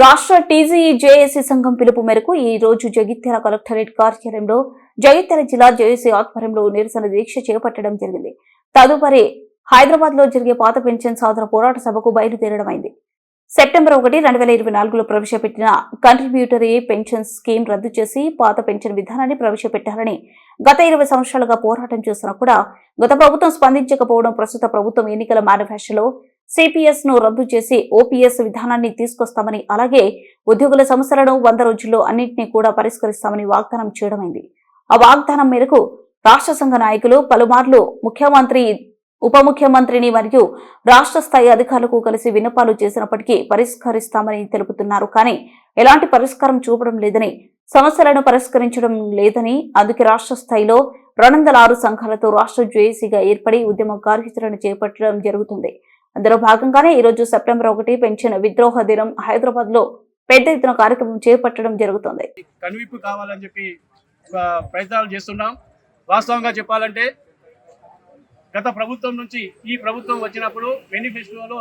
రాష్ట్ర TGE JAC సంఘం పిలుపు మేరకు ఈ రోజు జగిత్యాల కలెక్టరేట్ కార్యాలయంలో జగిత్యాల జిల్లా జేఏసీ ఆధ్వర్యంలో నిరసన దీక్ష చేపట్టడం జరిగింది. తదుపరి హైదరాబాద్లో జరిగే పాత పెన్షన్ సాధన పోరాట సభకు బయలుదేరడమైంది సెప్టెంబర్ ఒకటి రెండు వేల ఇరవై నాలుగులో ప్రవేశపెట్టిన కంట్రిబ్యూటరీ పెన్షన్ స్కీమ్ రద్దు చేసి పాత పెన్షన్ విధానాన్ని ప్రవేశపెట్టారని గత ఇరవై సంవత్సరాలుగా పోరాటం చేస్తున్నా కూడా గత ప్రభుత్వం స్పందించకపోవడం ప్రస్తుత ప్రభుత్వం ఎన్నికల మేనిఫెస్టోలో సిపిఎస్ను రద్దు చేసి ఓపీఎస్ విధానాన్ని తీసుకొస్తామని అలాగే ఉద్యోగుల సమస్యలను వంద రోజుల్లో అన్నింటినీ కూడా పరిష్కరిస్తామని వాగ్దానం చేయడమైంది. ఆ వాగ్దానం మేరకు రాష్ట్ర సంఘ నాయకులు పలుమార్లు ముఖ్యమంత్రి ఉప ముఖ్యమంత్రిని మరియు రాష్ట్ర స్థాయి అధికారులకు కలిసి విన్నపాలు చేసినప్పటికీ పరిష్కరిస్తామని తెలుపుతున్నారు. కానీ ఎలాంటి పరిష్కారం చూపడం లేదని సమస్యలను పరిష్కరించడం లేదని అందుకే రాష్ట్ర స్థాయిలో రెండు వందల ఆరు సంఘాలతో రాష్ట్ర జేఏసీగా ఏర్పడి ఉద్యమ కార్యాచరణ చేపట్టడం జరుగుతుంది. అందులో భాగంగానే ఈరోజు సెప్టెంబర్ ఒకటి పెన్షన్ విద్రోహ దినం హైదరాబాద్లో పెద్ద ఎత్తున కార్యక్రమం చేపట్టడం జరుగుతుంది. కనువిప్పు కావాలని చెప్పి ప్రయత్నాలు చేస్తున్నాం. వాస్తవంగా చెప్పాలంటే గత ప్రభుత్వం నుంచి ఈ ప్రభుత్వం వచ్చినప్పుడు మేనిఫెస్టోలో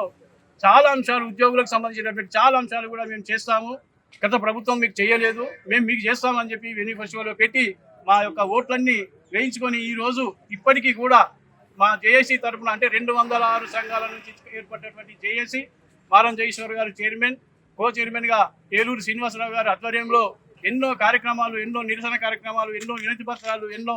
చాలా అంశాలు ఉద్యోగులకు సంబంధించినటువంటి చాలా అంశాలు కూడా మేము చేస్తాము. గత ప్రభుత్వం మీకు చేయలేదు. మేము మీకు చేస్తామని చెప్పి మేనిఫెస్టోలో పెట్టి మా యొక్క ఓట్లన్నీ వేయించుకొని ఈరోజు ఇప్పటికీ కూడా మా జేఏసీ తరఫున అంటే రెండు వందల ఆరు సంఘాల నుంచి ఏర్పడినటువంటి జేఏసీ మారం జయేశ్వర్ గారు చైర్మన్ కో చైర్మన్గా ఏలూరు శ్రీనివాసరావు గారి ఆధ్వర్యంలో ఎన్నో కార్యక్రమాలు ఎన్నో నిరసన కార్యక్రమాలు ఎన్నో వినతి పత్రాలు ఎన్నో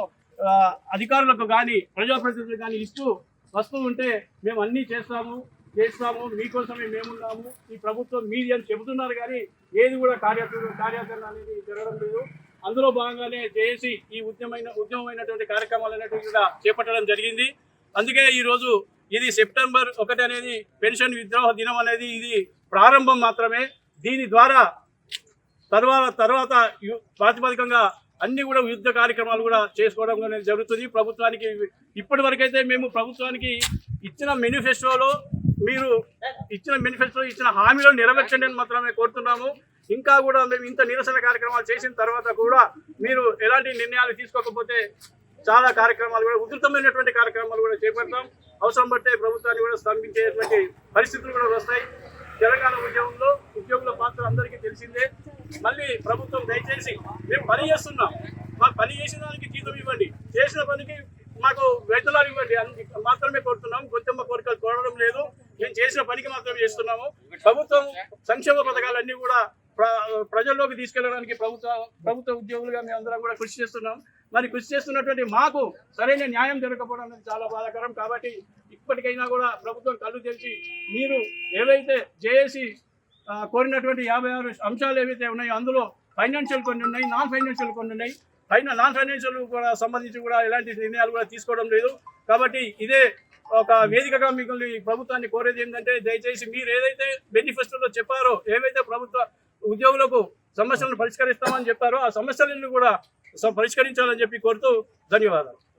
అధికారులకు కానీ ప్రజాప్రతినిధులకు కానీ ఇస్తూ వస్తూ ఉంటే మేము అన్నీ చేస్తాము చేస్తాము మీకోసమే మేమున్నాము ఈ ప్రభుత్వం మీది అని చెబుతున్నారు కానీ ఏది కూడా కార్యాచరణ కార్యాచరణ అనేది జరగడం లేదు. అందులో భాగంగానే జేఏసీ ఈ ఉద్యమైన ఉద్యమమైనటువంటి కార్యక్రమాలు అనేటువంటి కూడా చేపట్టడం జరిగింది. అందుకే ఈరోజు ఇది సెప్టెంబర్ ఒకటి అనేది పెన్షన్ విద్రోహ దినం అనేది ఇది ప్రారంభం మాత్రమే. దీని ద్వారా తర్వాత తర్వాత యు- ప్రాతిపదికంగా అన్ని కూడా యుద్ధ కార్యక్రమాలు కూడా చేసుకోవడం అనేది జరుగుతుంది. ప్రభుత్వానికి ఇప్పటి వరకైతే మేము ప్రభుత్వానికి ఇచ్చిన మేనిఫెస్టోలో మీరు ఇచ్చిన మేనిఫెస్టోలో ఇచ్చిన హామీలను నెరవేర్చండి అని మాత్రమే కోరుతున్నాము. ఇంకా కూడా మేము ఇంత నిరసన కార్యక్రమాలు చేసిన తర్వాత కూడా మీరు ఎలాంటి నిర్ణయాలు తీసుకోకపోతే చాలా కార్యక్రమాలు కూడా ఉధృతమైనటువంటి కార్యక్రమాలు కూడా చేపడతాం. అవసరం బట్టే ప్రభుత్వాన్ని కూడా స్తంభించేటువంటి పరిస్థితులు కూడా వస్తాయి. తెలంగాణ ఉద్యోగంలో ఉద్యోగుల పాత్ర అందరికీ తెలిసిందే. మళ్ళీ ప్రభుత్వం దయచేసి మేము పని చేస్తున్నాం. మాకు పని చేసిన దానికి జీతం ఇవ్వండి. చేసిన పనికి మాకు వేతనాలు ఇవ్వండి. అని మాత్రమే కోరుతున్నాం. గొంతెమ్మ కోరికలు కోరడం లేదు. మేము చేసిన పనికి మాత్రమే చేస్తున్నాము. ప్రభుత్వం సంక్షేమ పథకాలన్నీ కూడా ప్రజల్లోకి తీసుకెళ్ళడానికి ప్రభుత్వ ప్రభుత్వ ఉద్యోగులుగా మేము అందరం కూడా కృషి చేస్తున్నాం. మరి కృషి చేస్తున్నటువంటి మాకు సరైన న్యాయం జరగకపోవడం అనేది చాలా బాధాకరం. కాబట్టి ఇప్పటికైనా కూడా ప్రభుత్వం కళ్ళు తెరిచి మీరు ఏవైతే జేఏసీ కోరినటువంటి యాభై ఆరు అంశాలు ఏవైతే ఉన్నాయో అందులో ఫైనాన్షియల్ కొన్ని ఉన్నాయి నాన్ ఫైనాన్షియల్ కొన్ని ఉన్నాయి. పైన నాన్ ఫైనాన్షియల్ కూడా సంబంధించి కూడా ఎలాంటి నిర్ణయాలు కూడా తీసుకోవడం లేదు. కాబట్టి ఇదే ఒక వేదికగా మిమ్మల్ని ప్రభుత్వాన్ని కోరేది ఏంటంటే దయచేసి మీరు ఏదైతే బెనిఫిస్టోలో చెప్పారో ఏవైతే ప్రభుత్వ ఉద్యోగులకు సమస్యలను పరిష్కరిస్తామని చెప్పారు. ఆ సమస్యలను కూడా పరిష్కరించాలని చెప్పి కోరుతూ ధన్యవాదాలు.